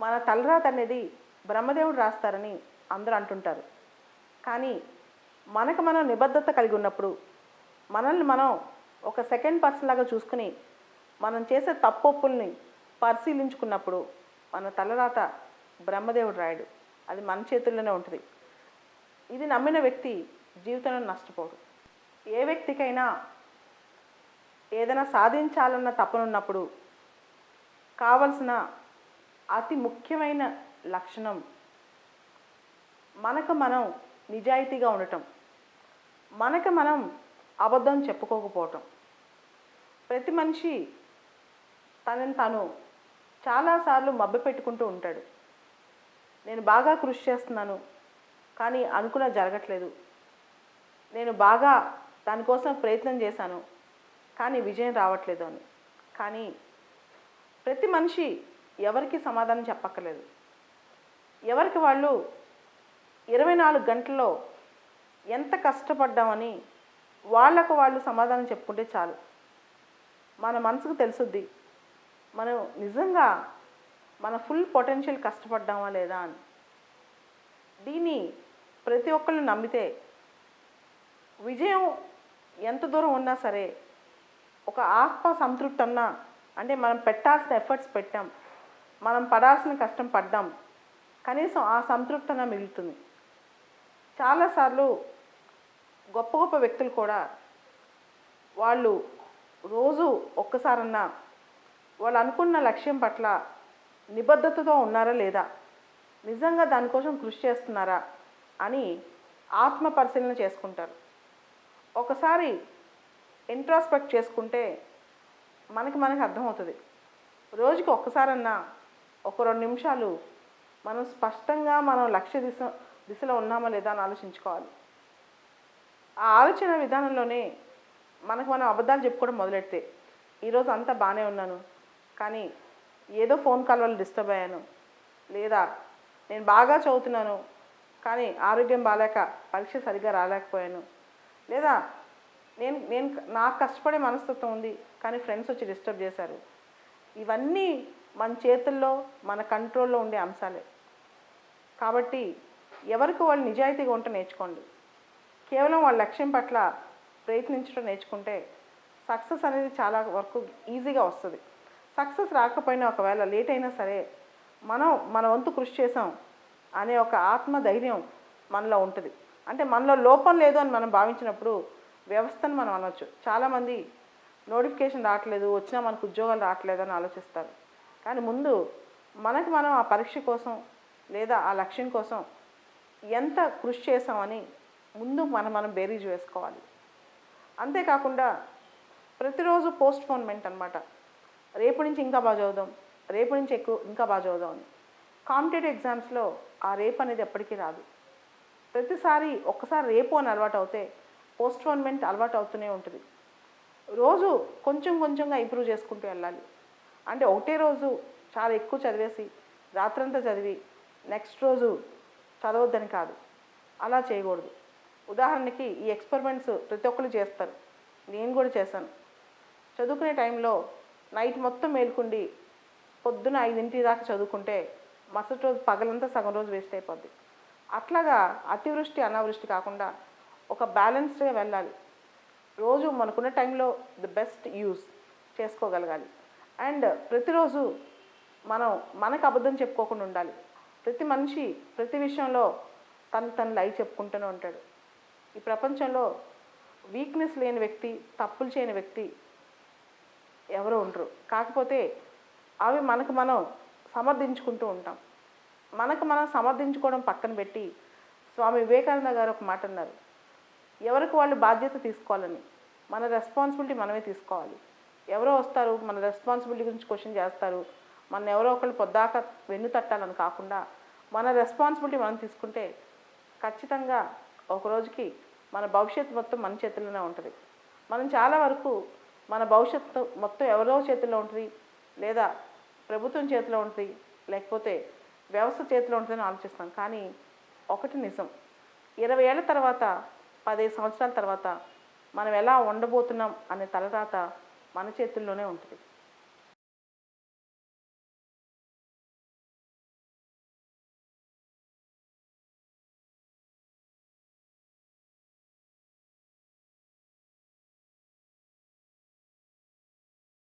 మన తలరాత అనేది బ్రహ్మదేవుడు రాస్తారని అందరూ అంటుంటారు. కానీ మనకు మనం నిబద్ధత కలిగి ఉన్నప్పుడు మనల్ని మనం ఒక సెకండ్ పర్సన్ లాగా చూసుకుని మనం చేసే తప్పొప్పుల్ని పరిశీలించుకున్నప్పుడు మన తలరాత బ్రహ్మదేవుడు రాయడు. అది మన చేతుల్లోనే ఉంటుంది. ఇది నమ్మిన వ్యక్తి జీవితంలో నష్టపోడు. ఏ వ్యక్తికైనా ఏదైనా సాధించాలన్న తపనున్నప్పుడు కావలసిన అతి ముఖ్యమైన లక్షణం మనకు మనం నిజాయితీగా ఉండటం. మనకు మనం అబద్ధం చెప్పుకోకపోవటం. ప్రతి మనిషి తనని తను చాలాసార్లు మబ్బ పెట్టుకుంటూ ఉంటాడు. నేను బాగా కృషి చేస్తున్నాను కానీ అనుకున్న జరగట్లేదు. నేను బాగా దానికోసం ప్రయత్నం చేశాను కానీ విజయం రావట్లేదు అని. కానీ ప్రతి మనిషి ఎవరికి సమాధానం చెప్పక్కర్లేదు. ఎవరికి వాళ్ళు ఇరవై నాలుగు గంటల్లో ఎంత కష్టపడ్డామని వాళ్ళకు వాళ్ళు సమాధానం చెప్పుకుంటే చాలు. మన మనసుకు తెలుసుద్ది. మనం నిజంగా మన ఫుల్ పొటెన్షియల్ కష్టపడ్డామా లేదా అని. దీన్ని ప్రతి ఒక్కళ్ళు నమ్మితే విజయం ఎంత దూరం ఉన్నా సరే ఒక ఆత్మ సంతృప్తి అన్నా అంటే మనం పెట్టాల్సిన ఎఫర్ట్స్ పెట్టాం. మనం పడాల్సిన కష్టం పడ్డాం. కనీసం ఆ సంతృప్తన మిగులుతుంది. చాలాసార్లు గొప్ప గొప్ప వ్యక్తులు కూడా వాళ్ళు రోజు ఒక్కసారన్నా వాళ్ళు అనుకున్న లక్ష్యం పట్ల నిబద్ధతతో ఉన్నారా లేదా? నిజంగా దానికోసం కృషి చేస్తున్నారా? అని ఆత్మ పరిశీలన చేసుకుంటారు. ఒకసారి ఇంట్రాస్పెక్ట్ చేసుకుంటే మనకి మనకి అర్థమవుతుంది. రోజుకి ఒక్కసారన్నా ఒక రెండు నిమిషాలు మనం స్పష్టంగా మనం లక్ష్య దిశ దిశలో ఉన్నామా లేదా అని ఆలోచించుకోవాలి. ఆ ఆలోచన విధానంలోనే మనకు మనం అబద్ధాలు చెప్పుకోవడం మొదలెడితే ఈరోజు అంతా బాగానే ఉన్నాను కానీ ఏదో ఫోన్ కాల్ వల్ల డిస్టర్బ్ అయ్యాను లేదా నేను బాగా చదువుతున్నాను కానీ ఆరోగ్యం బాగాలేక పరీక్ష సరిగ్గా రాలేకపోయాను లేదా నేను నేను నాకు కష్టపడే మనస్తత్వం ఉంది కానీ ఫ్రెండ్స్ వచ్చి డిస్టర్బ్ చేశారు. ఇవన్నీ మన చేతుల్లో మన కంట్రోల్లో ఉండే అంశాలే. కాబట్టి ఎవరికి వాళ్ళు నిజాయితీగా ఉంటే నేర్చుకోండి. కేవలం వాళ్ళ లక్ష్యం పట్ల ప్రయత్నించడం నేర్చుకుంటే సక్సెస్ అనేది చాలా వరకు ఈజీగా వస్తుంది. సక్సెస్ రాకపోయినా ఒకవేళ లేట్ అయినా సరే మనం మన వంతు కృషి చేసాం అనే ఒక ఆత్మ ధైర్యం మనలో ఉంటుంది. అంటే మనలో లోపం లేదు అని మనం భావించినప్పుడు వ్యవస్థను మనం అనవచ్చు చాలామంది నోటిఫికేషన్ రావట్లేదు వచ్చినా మనకు ఉద్యోగాలు రావట్లేదు అని ఆలోచిస్తారు. కానీ ముందు మనకు మనం ఆ పరీక్ష కోసం లేదా ఆ లక్ష్యం కోసం ఎంత కృషి చేసామని ముందు మనం మనం బేరీజ్ వేసుకోవాలి. అంతేకాకుండా ప్రతిరోజు పోస్ట్ పోన్మెంట్ అనమాట రేపు నుంచి ఇంకా బాగా చదువుదాం రేపు నుంచి ఎక్కువ ఇంకా బాగా చదువుదాం అని. కాంపిటేటివ్ ఎగ్జామ్స్లో ఆ రేపు అనేది ఎప్పటికీ రాదు. ప్రతిసారి ఒక్కసారి రేపు అని అలవాటు అవుతే పోస్ట్పోన్మెంట్ అలవాటు అవుతూనే ఉంటుంది. రోజు కొంచెం కొంచెంగా ఇంప్రూవ్ చేసుకుంటూ వెళ్ళాలి. అంటే ఒకటే రోజు చాలా ఎక్కువ చదివేసి రాత్రంతా చదివి నెక్స్ట్ రోజు చదవద్దని కాదు. అలా చేయకూడదు. ఉదాహరణకి ఈ ఎక్స్పెరిమెంట్స్ ప్రతి ఒక్కరు చేస్తారు. నేను కూడా చేశాను. చదువుకునే టైంలో నైట్ మొత్తం మేలుకుండి పొద్దున ఐదింటి దాకా చదువుకుంటే మరుసటి రోజు పగలంతా సగం రోజు వేస్ట్ అయిపోద్ది. అట్లాగా అతివృష్టి అనావృష్టి కాకుండా ఒక బ్యాలెన్స్డ్గా వెళ్ళాలి. రోజు మనకున్న టైంలో ది బెస్ట్ యూస్ చేసుకోగలగాలి. అండ్ ప్రతిరోజు మనం మనకు అబద్ధం చెప్పుకోకుండా ఉండాలి. ప్రతి మనిషి ప్రతి విషయంలో తను తను లైవ్ చెప్పుకుంటూనే ఉంటాడు. ఈ ప్రపంచంలో వీక్నెస్ లేని వ్యక్తి తప్పులు చేయని వ్యక్తి ఎవరు ఉండరు. కాకపోతే అవి మనకు మనం సమర్థించుకుంటూ ఉంటాం. మనకు మనం సమర్థించుకోవడం పక్కన పెట్టి స్వామి వివేకానంద గారు ఒక మాట అన్నారు. ఎవరికి వాళ్ళు బాధ్యత తీసుకోవాలని? మన రెస్పాన్సిబిలిటీ మనమే తీసుకోవాలి. ఎవరో వస్తారు మన రెస్పాన్సిబిలిటీ గురించి క్వశ్చన్ చేస్తారు. మన ఎవరో ఒకళ్ళు పొద్దాక వెన్ను తట్టాలని కాకుండా మన రెస్పాన్సిబిలిటీ మనం తీసుకుంటే ఖచ్చితంగా ఒక రోజుకి మన భవిష్యత్తు మొత్తం మన చేతుల్లోనే ఉంటుంది. మనం చాలా వరకు మన భవిష్యత్తు మొత్తం ఎవరో చేతిలో ఉంటుంది లేదా ప్రభుత్వం చేతిలో ఉంటుంది లేకపోతే వ్యవస్థ చేతిలో ఉంటుందని ఆలోచిస్తాం. కానీ ఒకటి నిజం ఇరవై ఏళ్ళ తర్వాత పదిహేను సంవత్సరాల తర్వాత మనం ఎలా ఉండబోతున్నాం అనే తలరాత మన చేతుల్లోనే ఉంటుంది.